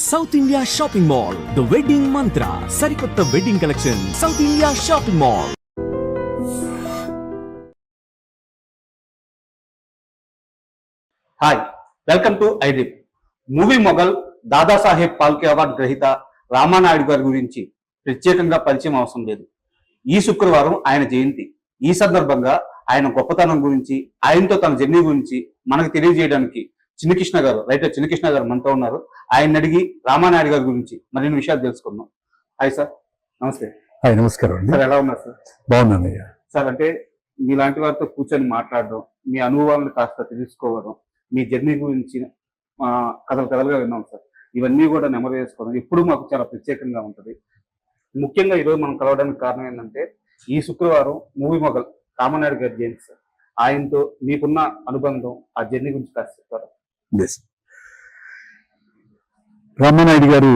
South India shopping mall the wedding mantra సరికొత్త wedding collection south India shopping mall hi welcome to ఐడిప్ movie mogul Dadasaheb Phalke award గ్రహీత రామానాయుడు గారి గురించి ప్రత్యేకంగా పరిచయం అవసరం లేదు ఈ శుక్రవారం ఆయన జయంతి. ఈ సందర్భంగా ఆయన గొప్పతనం గురించి ఆయనతో తన జర్నీ గురించి మనకు తెలియజేయడానికి చిన్నకృష్ణ గారు రైటర్ చిన్నకృష్ణ గారు మనతో ఉన్నారు. ఆయన అడిగి రామానాయుడు గారి గురించి మరిన్ని విషయాలు తెలుసుకుందాం. హాయ్ సార్ నమస్తే. హాయ్ నమస్కారం అండి. సార్ ఎలా ఉన్నారు సార్? బాగున్నానయ్యా. సార్ అంటే మీలాంటి వారితో కూర్చొని మాట్లాడడం మీ అనుభవాలను కాస్త తెలుసుకోవడం మీ జర్నీ గురించి కథలు కథలుగా విన్నాం సార్. ఇవన్నీ కూడా నెమరు వేసుకోవడం ఎప్పుడు మాకు చాలా ప్రత్యేకంగా ఉంటుంది. ముఖ్యంగా ఈరోజు మనం కలవడానికి కారణం ఏంటంటే ఈ శుక్రవారం మూవీ మొగల్ రామనాయుడు గారి జయంతి సార్. ఆయనతో మీకున్న అనుబంధం ఆ జర్నీ గురించి కాస్త చెప్తారా Yes. రామానాయుడు గారు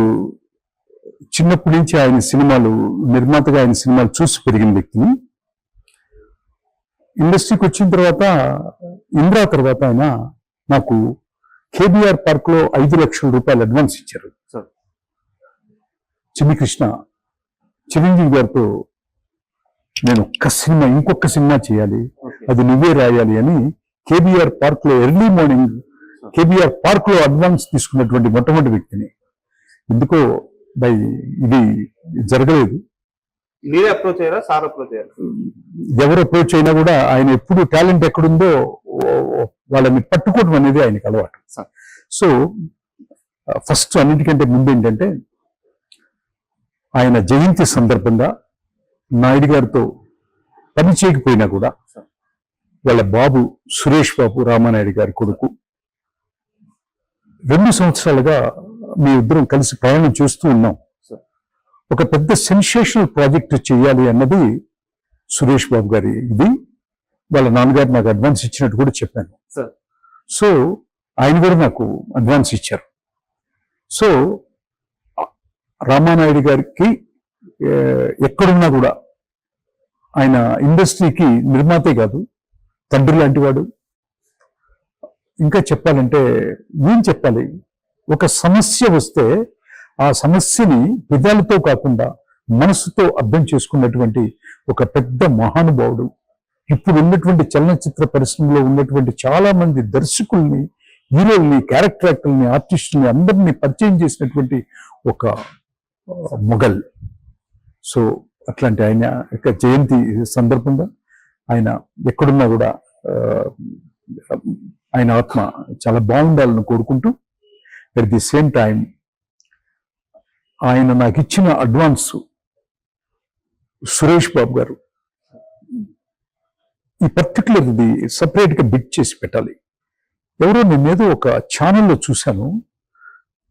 చిన్నప్పటి నుంచి ఆయన సినిమాలు నిర్మాతగా ఆయన సినిమాలు చూసి పెరిగిన వ్యక్తిని. ఇండస్ట్రీకి వచ్చిన తర్వాత ఇంద్రా తర్వాత ఆయన నాకు కేబిఆర్ పార్క్లో ఐదు లక్షల రూపాయలు అడ్వాన్స్ ఇచ్చారు. సార్. చిన్ని కృష్ణ చిరంజీవి గారితో నేను ఒక్క సినిమా ఇంకొక సినిమా చేయాలి అది నువ్వే రాయాలి అని కేబిఆర్ పార్క్లో ఎర్లీ మార్నింగ్ కేబిఆర్ పార్క్లో అడ్వాన్స్ తీసుకున్నటువంటి మొట్టమొదటి వ్యక్తిని ఎందుకో బై ఇది జరగలేదు మీరే అప్రోచ్ అయ్యారా సార్ అప్రోచ్ అయ్యారు ఎవరు అప్రోచ్ అయినా కూడా ఆయన ఎప్పుడు టాలెంట్ ఎక్కడుందో వాళ్ళని పట్టుకోవడం అనేది ఆయనకి అలవాటు. సో ఫస్ట్ అన్నిటికంటే ముందు ఏంటంటే ఆయన జయంతి సందర్భంగా నాయుడు గారితో పని చేయకపోయినా కూడా. వాళ్ళ బాబు సురేష్ బాబు రామానాయుడు గారి కొడుకు రెండు సంవత్సరాలుగా మీ ఇద్దరం కలిసి ప్రయాణం చేస్తూ ఉన్నాం. ఒక పెద్ద సెన్సేషనల్ ప్రాజెక్ట్ చేయాలి అన్నది సురేష్ బాబు గారి ఇది. వాళ్ళ నాన్నగారు నాకు అడ్వాన్స్ ఇచ్చినట్టు కూడా చెప్పాను. సార్ సో ఆయన కూడా నాకు అడ్వాన్స్ ఇచ్చారు. సో రామానాయుడు గారికి ఎక్కడున్నా కూడా ఆయన ఇండస్ట్రీకి నిర్మాతే కాదు తండ్రి లాంటి వాడు ఇంకా చెప్పాలంటే ఏం చెప్పాలి. ఒక సమస్య వస్తే ఆ సమస్యని పెదాలతో కాకుండా మనసుతో అర్థం చేసుకున్నటువంటి ఒక పెద్ద మహానుభావుడు. ఇప్పుడు ఉన్నటువంటి చలనచిత్ర పరిశ్రమలో ఉన్నటువంటి చాలా మంది దర్శకుల్ని హీరోల్ని క్యారెక్టర్ యాక్టర్ని ఆర్టిస్టుల్ని అందరినీ పరిచయం చేసినటువంటి ఒక మొఘల్. సో అట్లాంటి ఆయన యొక్క జయంతి సందర్భంగా ఆయన ఎక్కడున్నా కూడా ఆయన ఆత్మ చాలా బాగుండాలని కోరుకుంటూ అట్ ది సేమ్ టైం ఆయన నాకు ఇచ్చిన అడ్వాన్స్ సురేష్ బాబు గారు ఈ పర్టికులర్ ఇది సపరేట్గా బిట్ చేసి పెట్టాలి. ఎవరో నేనేదో ఒక ఛానల్లో చూశాను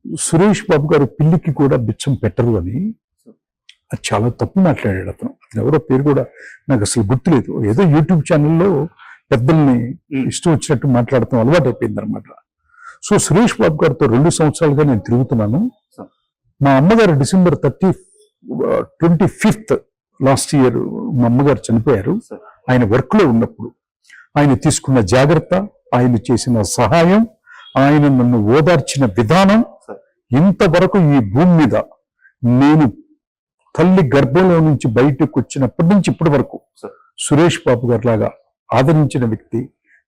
సురేష్ బాబు గారు పిల్లికి కూడా బిచ్చం పెట్టరు అని. అది చాలా తప్పు మాట్లాడాడు అతను. అతను ఎవరో పేరు కూడా నాకు అసలు గుర్తులేదు. ఏదో యూట్యూబ్ ఛానల్లో పెద్దల్ని. ఇష్టం వచ్చినట్టు మాట్లాడటం అలవాటు అయిపోయింది అనమాట సో సురేష్ బాబు గారితో రెండు సంవత్సరాలుగా నేను తిరుగుతున్నాను. మా అమ్మగారు December thirty twenty fifth last year మా అమ్మగారు చనిపోయారు ఆయన వర్క్లో ఉన్నప్పుడు ఆయన తీసుకున్న జాగ్రత్త ఆయన చేసిన సహాయం ఆయన నన్ను ఓదార్చిన విధానం. ఇంతవరకు ఈ భూమి మీద నేను తల్లి గర్భంలో నుంచి బయటకు వచ్చినప్పటి నుంచి ఇప్పటి వరకు. సురేష్ బాబు గారి లాగా ఆదరించిన వ్యక్తి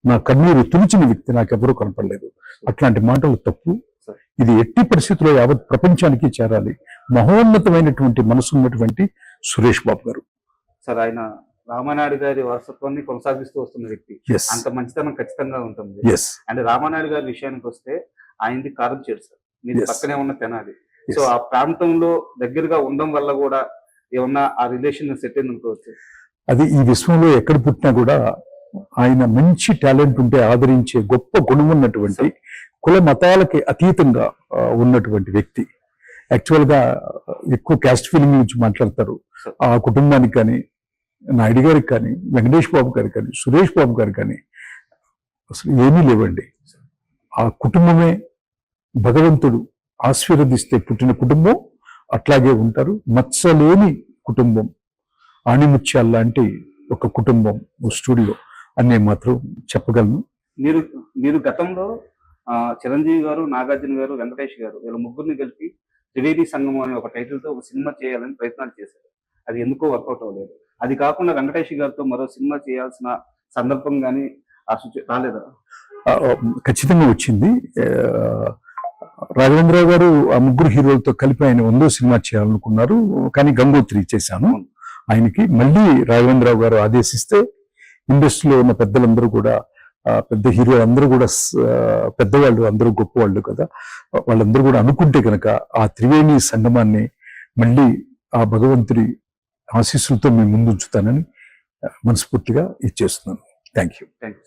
నా కన్నీరు తుడిచిన వ్యక్తి నాకెవరూ కనపడలేదు. అట్లాంటి మాటలు తప్పు. ఇది ఎట్టి పరిస్థితుల్లో యావత్ ప్రపంచానికి చేరాలి. మహోన్నతమైనటువంటి మనసు ఉన్నటువంటి సురేష్ బాబు గారు. సార్ ఆయన రామానాయుడు గారి వారసత్వాన్ని కొనసాగిస్తూ వస్తున్న వ్యక్తి. అంత మంచితనం ఖచ్చితంగా ఉంటుంది. అండ్ రామానాయుడు గారి విషయానికి వస్తే ఆయనది కారం చేడు సార్. మీది Yes. పక్కనే ఉన్న తెనాలి. సో ఆ ప్రాంతంలో దగ్గరగా ఉండడం వల్ల కూడా ఏమన్నా ఆ రిలేషన్ సెట్ అయింది అనుకోవచ్చు అది ఈ విశ్వంలో ఎక్కడ పుట్టినా కూడా ఆయన మంచి టాలెంట్ ఉంటే ఆదరించే గొప్ప గుణం ఉన్నటువంటి కుల మతాలకి అతీతంగా ఉన్నటువంటి వ్యక్తి. యాక్చువల్గా ఆ, ఎక్కువ క్యాస్ట్ ఫీలింగ్ గురించి మాట్లాడతారు. ఆ కుటుంబానికి కానీ నాయుడు గారికి కానీ వెంకటేష్ బాబు గారికి కానీ సురేష్ బాబు గారికి కానీ అసలు ఏమీ లేవండి. ఆ కుటుంబమే భగవంతుడు ఆశీర్వదిస్తే పుట్టిన కుటుంబం అట్లాగే ఉంటారు. మత్సలేని కుటుంబం. ఆణిముత్యాల లాంటి ఒక కుటుంబం ఓ స్టూడియో. అని నేను మాత్రం చెప్పగలను. మీరు మీరు గతంలో చిరంజీవి గారు నాగార్జున గారు వెంకటేష్ గారు వీళ్ళ ముగ్గురిని కలిపి త్రివేది సంగమం అనే ఒక టైటిల్తో ఒక సినిమా చేయాలని ప్రయత్నాలు చేశారు. అది ఎందుకో వర్కౌట్ అవ్వలేదు. అది కాకుండా వెంకటేష్ గారితో మరో సినిమా చేయాల్సిన సందర్భం కానీ రాలేదా? ఖచ్చితంగా వచ్చింది. ఆ, రాఘవేంద్రరావు గారు ఆ ముగ్గురు హీరోలతో కలిపి ఆయన వందో సినిమా చేయాలనుకున్నారు. కానీ గంగోత్రి చేశాను. ఆయనకి మళ్ళీ రాఘవేంద్రరావు గారు ఆదేశిస్తే ఇండస్ట్రీలో ఉన్న పెద్దలందరూ కూడా పెద్ద హీరోలు అందరూ కూడా పెద్దవాళ్ళు అందరూ గొప్పవాళ్ళు కదా. వాళ్ళందరూ కూడా అనుకుంటే కనుక ఆ త్రివేణి సంగమాన్ని మళ్ళీ ఆ భగవంతుడి ఆశీస్సులతో మీ ముందు ఉంచుతానని మనస్ఫూర్తిగా ఇచ్చేస్తున్నాను. Thank you.